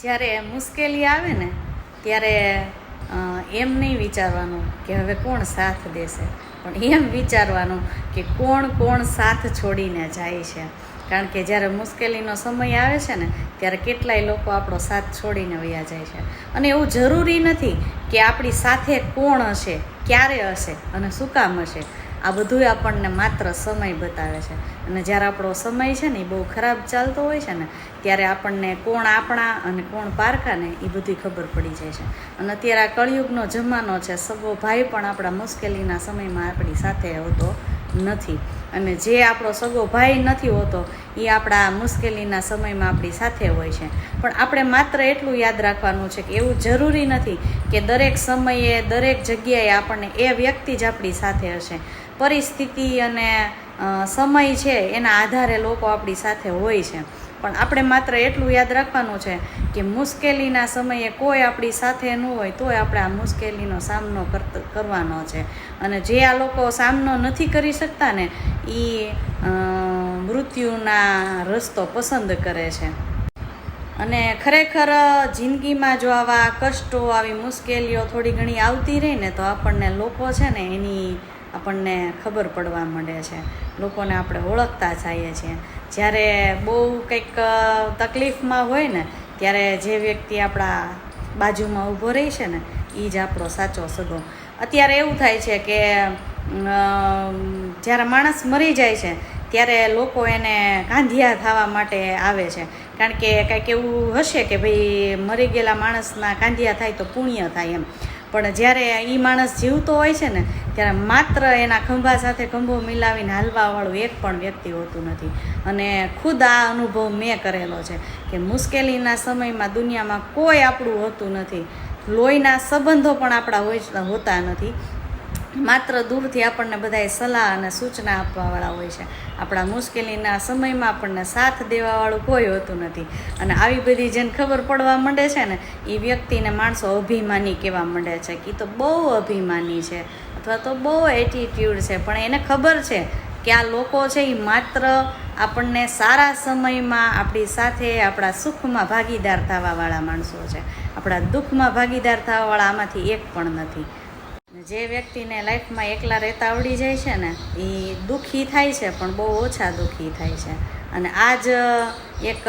જ્યારે મુશ્કેલી આવે ને, ત્યારે એમ નહીં વિચારવાનું કે હવે કોણ સાથ દેશે. પણ એમ વિચારવાનું કે કોણ કોણ સાથ છોડીને જાય છે. કારણ કે જ્યારે મુશ્કેલીનો સમય આવે છે ને, ત્યારે કેટલાય લોકો આપણો સાથ છોડીને વયા જાય છે. અને એવું જરૂરી નથી કે આપણી સાથે કોણ હશે, ક્યારે હશે અને શું કામ હશે. આ બધું આપણને માત્ર સમય બતાવે છે. અને જ્યારે આપણો સમય છે ને એ બહુ ખરાબ ચાલતો હોય છે ને, ત્યારે આપણને કોણ આપણા અને કોણ પારકા ને એ બધી ખબર પડી જાય છે. અને અત્યારે આ કળિયુગનો જમાનો છે, સગો ભાઈ પણ આપણા મુશ્કેલીના સમયમાં આપણી સાથે હોતો નથી. અને જે આપણો સગો ભાઈ નથી હોતો, એ આપણા મુશ્કેલીના સમયમાં આપણી સાથે હોય છે. પણ આપણે માત્ર એટલું યાદ રાખવાનું છે કે એવું જરૂરી નથી કે દરેક સમયે, દરેક જગ્યાએ આપણને એ વ્યક્તિ જ આપણી સાથે હશે. પરિસ્થિતિ અને સમય છે એના આધારે લોકો આપણી સાથે હોય છે. પણ આપણે માત્ર એટલું યાદ રાખવાનું છે કે મુશ્કેલીના સમયે કોઈ આપણી સાથે ન હોય તોય આપણે આ મુશ્કેલીનો સામનો કરવાનો છે. અને જે આ લોકો સામનો નથી કરી શકતા ને એ મૃત્યુના રસ્તો પસંદ કરે છે. અને ખરેખર, જિંદગીમાં જો આવા કષ્ટો, આવી મુશ્કેલીઓ થોડી ઘણી આવતી રહી ને તો આપણને લોકો છે ને એની આપણને ખબર પડવા માંડે છે. લોકોને આપણે ઓળખતા જઈએ છીએ. જ્યારે બહુ કંઈક તકલીફમાં હોય ને, ત્યારે જે વ્યક્તિ આપણા બાજુમાં ઊભો રહી છે ને એ જ આપણો સાચો સગો. અત્યારે એવું થાય છે કે જ્યારે માણસ મરી જાય છે, ત્યારે લોકો એને કાંધિયા થવા માટે આવે છે. કારણ કે કંઈક એવું હશે કે ભાઈ મરી ગયેલા માણસના કાંધિયા થાય તો પુણ્ય થાય એમ. પણ જ્યારે એ માણસ જીવતો હોય છે ને, ત્યારે માત્ર એના ખંભા સાથે ખંભો મિલાવીને હાલવાવાળું એક પણ વ્યક્તિ હોતું નથી. અને ખુદ આ અનુભવ મેં કરેલો છે કે મુશ્કેલીના સમયમાં દુનિયામાં કોઈ આપણું હોતું નથી. લોહીના સંબંધો પણ આપણા હોય હોતા નથી. માત્ર દૂરથી આપણને બધાએ સલાહ અને સૂચના આપવાવાળા હોય છે. આપણા મુશ્કેલીના સમયમાં આપણને સાથ દેવાવાળું કોઈ હોતું નથી. અને આવી બધી જેને ખબર પડવા માંડે છે ને, એ વ્યક્તિને માણસો અભિમાની કહેવા માંડે છે કે તો બહુ અભિમાની છે અથવા તો બહુ એટીટ્યૂડ છે. પણ એને ખબર છે કે આ લોકો છે એ માત્ર આપણને સારા સમયમાં આપણી સાથે આપણા સુખમાં ભાગીદાર થવાવાળા માણસો છે. આપણા દુઃખમાં ભાગીદાર થવાવાળા આમાંથી એક પણ નથી. જે વ્યક્તિને લાઈફમાં એકલા રહેતા આવડી જાય છે ને એ દુઃખી થાય છે, પણ બહુ ઓછા દુઃખી થાય છે. અને આ જ એક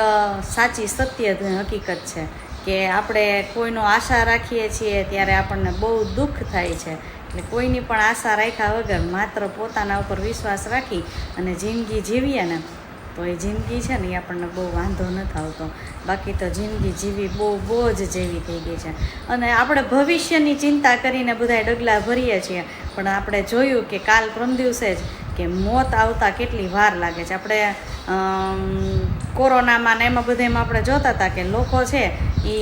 સાચી સત્ય હકીકત છે કે આપણે કોઈનો આશા રાખીએ છીએ ત્યારે આપણને બહુ દુઃખ થાય છે. એટલે કોઈની પણ આશા રાખ્યા વગર માત્ર પોતાના ઉપર વિશ્વાસ રાખી અને જિંદગી જીવીએ ને તો એ જિંદગી છે ને એ આપણને બહુ વાંધો નથી આવતો. બાકી તો જિંદગી જીવી બહુ બોજ જેવી થઈ ગઈ છે. અને આપણે ભવિષ્યની ચિંતા કરીને બધાય ડગલા ભરીએ છીએ. પણ આપણે જોયું કે કાલ પ્રમ દિવસે જ કે મોત આવતા કેટલી વાર લાગે છે. આપણે કોરોનામાં ને એમાં બધામાં આપણે જોતા હતા કે લોકો છે એ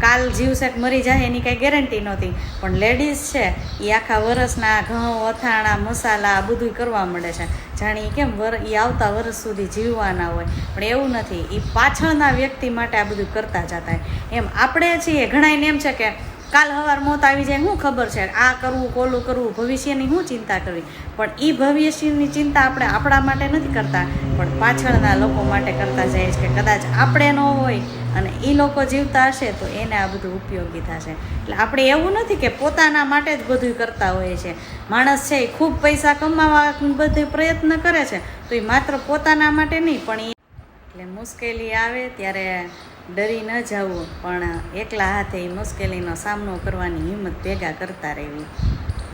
કાલ જીવશેક મરી જાય એની કાંઈ ગેરંટી નહોતી. પણ લેડીઝ છે એ આખા વરસના ઘઉં, અથાણા, મસાલા બધું કરવા મળે છે. જાણે કેમ વર એ આવતા વર્ષ સુધી જીવવાના હોય. પણ એવું નથી. એ પાછળના વ્યક્તિ માટે આ બધું કરતા જતા એમ આપણે છીએ ઘણાને એમ છે કે કાલ હવાર મોત આવી જાય શું ખબર છે? આ કરવું, કોલું કરવું, ભવિષ્યની શું ચિંતા કરવી? પણ એ ભવિષ્યની ચિંતા આપણે આપણા માટે નથી કરતા, પણ પાછળના લોકો માટે કરતા જઈએ છીએ કે કદાચ આપણે ન હોય અને એ લોકો જીવતા હશે તો એને આ બધું ઉપયોગી થશે. એટલે આપણે એવું નથી કે પોતાના માટે જ બધું કરતા હોઈએ છીએ માણસ છે એ ખૂબ પૈસા કમાવા બધે પ્રયત્ન કરે છે, તો એ માત્ર પોતાના માટે નહીં, પણ એ એટલે મુશ્કેલી આવે ત્યારે ડરી ન જવું, પણ એકલા હાથે મુશ્કેલીનો સામનો કરવાની હિંમત ભેગા કરતા રહેવી.